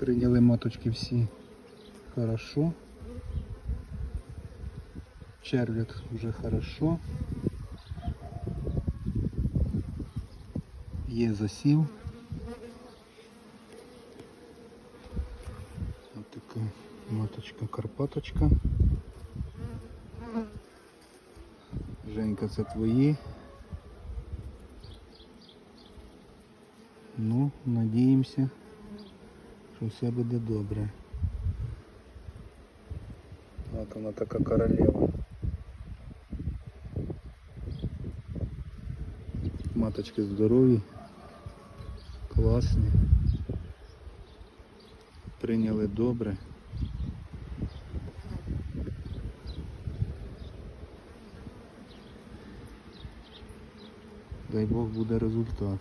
Прийняли маточки всі хорошо. Черв'ят вже хорошо. Є засів. Ось така маточка Карпаточка. Женька, це твої. Ну, надіємося, Що все буде добре. От вона така королева. Маточки здорові, класні. Прийняли добре. Дай Бог буде результат.